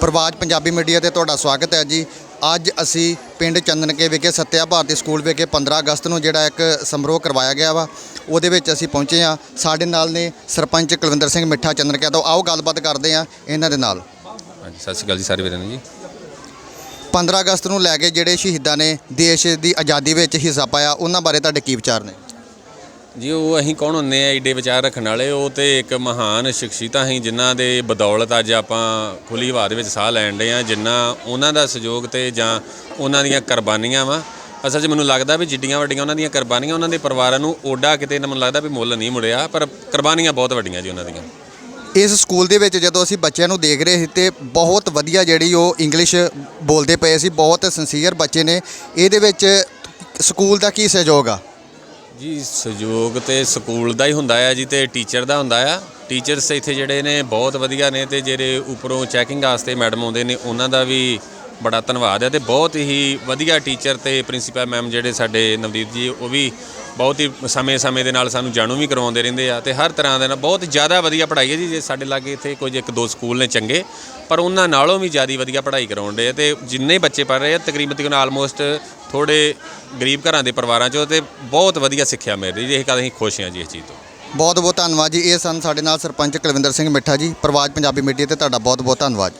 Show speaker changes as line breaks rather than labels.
ਪ੍ਰਵਾਜ Punjabi media ਤੇ ਤੁਹਾਡਾ ਸਵਾਗਤ ਹੈ ਜੀ। ਅੱਜ ਅਸੀਂ ਪਿੰਡ ਚੰਦਨਕੇ ਵਿਖੇ ਸੱਤਿਆ ਭਾਰਤੀ ਸਕੂਲ ਵਿਖੇ 15 ਅਗਸਤ ਨੂੰ ਜਿਹੜਾ ਇੱਕ ਸਮਾਰੋਹ ਕਰਵਾਇਆ ਗਿਆ ਵਾ। ਉਹਦੇ ਵਿੱਚ ਅਸੀਂ ਪਹੁੰਚੇ ਆ ਸਾਡੇ ਨਾਲ ਨੇ ਸਰਪੰਚ ਕੁਲਵਿੰਦਰ ਸਿੰਘ ਮਿੱਠਾ ਚੰਦਨਕੇ ਤੋਂ। ਆਓ ਗੱਲਬਾਤ ਕਰਦੇ ਆ ਇਹਨਾਂ ਦੇ ਨਾਲ।
ਹਾਂਜੀ ਸਤਿ ਸ਼੍ਰੀ ਅਕਾਲ ਜੀ ਸਾਰੇ ਵੀਰਾਂ ਨੂੰ ਜੀ।
15 ਅਗਸਤ ਨੂੰ ਲੈ ਕੇ ਜਿਹੜੇ ਸ਼ਹੀਦਾਂ ਨੇ ਦੇਸ਼ ਦੀ ਆਜ਼ਾਦੀ ਵਿੱਚ ਹਿੱਸਾ ਪਾਇਆ ਉਹਨਾਂ ਬਾਰੇ ਤੁਹਾਡੇ ਕੀ ਵਿਚਾਰ ਨੇ?
ਜੀ, ਉਹ ਅਸੀਂ ਕੌਣ ਹੁੰਨੇ ਆ ਏਡੇ ਵਿਚਾਰ ਰੱਖਣ ਵਾਲੇ? ਉਹ ਤੇ ਇੱਕ ਮਹਾਨ ਸ਼ਖਸੀਅਤਾਂ ਸੀ, ਜਿਨ੍ਹਾਂ ਦੇ ਬਦੌਲਤ ਅੱਜ ਆਪਾਂ ਖੁੱਲੀ ਹਵਾ ਦੇ ਵਿੱਚ ਸਾਹ ਲੈਣ ਦੇ ਆ ਜਿੰਨਾ ਉਹਨਾਂ ਦਾ ਸਹਿਯੋਗ ਤੇ ਜਾਂ ਉਹਨਾਂ ਦੀਆਂ ਕੁਰਬਾਨੀਆਂ ਵਾ। ਅਸਲ 'ਚ ਮੈਨੂੰ ਲੱਗਦਾ ਵੀ ਜਿੱਡੀਆਂ ਵੱਡੀਆਂ ਉਹਨਾਂ ਦੀਆਂ ਕੁਰਬਾਨੀਆਂ, ਉਹਨਾਂ ਦੇ ਪਰਿਵਾਰਾਂ ਨੂੰ ਓਡਾ ਕਿਤੇ ਮੈਨੂੰ ਲੱਗਦਾ ਵੀ ਮੁੱਲ ਨਹੀਂ ਮੁੜਿਆ, ਪਰ ਕੁਰਬਾਨੀਆਂ ਬਹੁਤ ਵੱਡੀਆਂ ਜੀ ਉਹਨਾਂ ਦੀਆਂ।
ਇਸ ਸਕੂਲ ਦੇ ਵਿੱਚ ਜਦੋਂ ਅਸੀਂ ਬੱਚਿਆਂ ਨੂੰ ਦੇਖ ਰਹੇ ਸੀ ਤੇ ਬਹੁਤ ਵਧੀਆ ਜਿਹੜੀ ਉਹ ਇੰਗਲਿਸ਼ ਬੋਲਦੇ ਪਏ ਸੀ, ਬਹੁਤ ਸਿੰਸੀਅਰ ਬੱਚੇ ਨੇ, ਇਹਦੇ ਵਿੱਚ ਸਕੂਲ ਦਾ ਕੀ ਸਹਿਯੋਗ ਆ?
ਜੀ, ਸਹਿਯੋਗ ਤੇ ਸਕੂਲ ਦਾ ਹੀ ਹੁੰਦਾ ਆ ਜੀ ਤੇ ਟੀਚਰ ਦਾ ਹੁੰਦਾ ਆ। ਟੀਚਰਸ ਇੱਥੇ ਜਿਹੜੇ ਨੇ ਬਹੁਤ ਵਧੀਆ ਨੇ ਤੇ ਜਿਹੜੇ ਉੱਪਰੋਂ ਚੈਕਿੰਗ ਵਾਸਤੇ ਮੈਡਮ ਆਉਂਦੇ ਨੇ, ਉਹਨਾਂ ਦਾ ਵੀ ਬੜਾ ਧੰਨਵਾਦ ਹੈ ਤੇ ਬਹੁਤ ਹੀ ਵਧੀਆ ਟੀਚਰ ਤੇ ਪ੍ਰਿੰਸੀਪਲ ਮੈਮ ਜਿਹੜੇ ਸਾਡੇ ਨਵਦੀਪ ਜੀ, ਉਹ ਵੀ ਬਹੁਤ ਹੀ ਸਮੇਂ-ਸਮੇਂ ਦੇ ਨਾਲ ਸਾਨੂੰ ਜਾਣੂ ਵੀ ਕਰਵਾਉਂਦੇ ਰਹਿੰਦੇ ਆ ਤੇ ਹਰ ਤਰ੍ਹਾਂ ਦੇ ਨਾਲ ਬਹੁਤ ਜ਼ਿਆਦਾ ਵਧੀਆ ਪੜ੍ਹਾਈ ਹੈ ਜੀ, ਜੇ ਸਾਡੇ ਲਾਗੇ ਇੱਥੇ ਕੁਝ ਇੱਕ ਦੋ ਸਕੂਲ ਨੇ ਚੰਗੇ, ਪਰ ਉਹਨਾਂ ਨਾਲੋਂ ਵੀ ਜ਼ਿਆਦਾ ਵਧੀਆ ਪੜ੍ਹਾਈ ਕਰਾਉਂਦੇ ਆ ਤੇ ਜਿੰਨੇ ਬੱਚੇ ਪੜ੍ਹ ਰਹੇ ਆ ਤਕਰੀਬਨ ਤਕਰੀਬਨ ਆਲਮੋਸਟ ਥੋੜੇ ਗਰੀਬ ਘਰਾਂ ਦੇ ਪਰਿਵਾਰਾਂ ਚੋਂ ਤੇ ਬਹੁਤ ਵਧੀਆ ਸਿੱਖਿਆ ਮਿਲ ਰਹੀ ਜੀ, ਇਹ ਗੱਲ ਅਸੀਂ ਖੁਸ਼ ਹਾਂ ਜੀ ਇਸ ਚੀਜ਼ ਤੋਂ।
ਬਹੁਤ ਬਹੁਤ ਧੰਨਵਾਦ ਜੀ, ਇਹ ਸਨ ਸਾਡੇ ਨਾਲ ਸਰਪੰਚ ਕੁਲਵਿੰਦਰ ਸਿੰਘ ਮਿੱਠਾ ਜੀ, ਪ੍ਰਵਾਜ ਪੰਜਾਬੀ ਮੀਡੀਆ ਤੇ ਤੁਹਾਡਾ ਬਹੁਤ ਬਹੁਤ ਧੰਨਵਾਦ।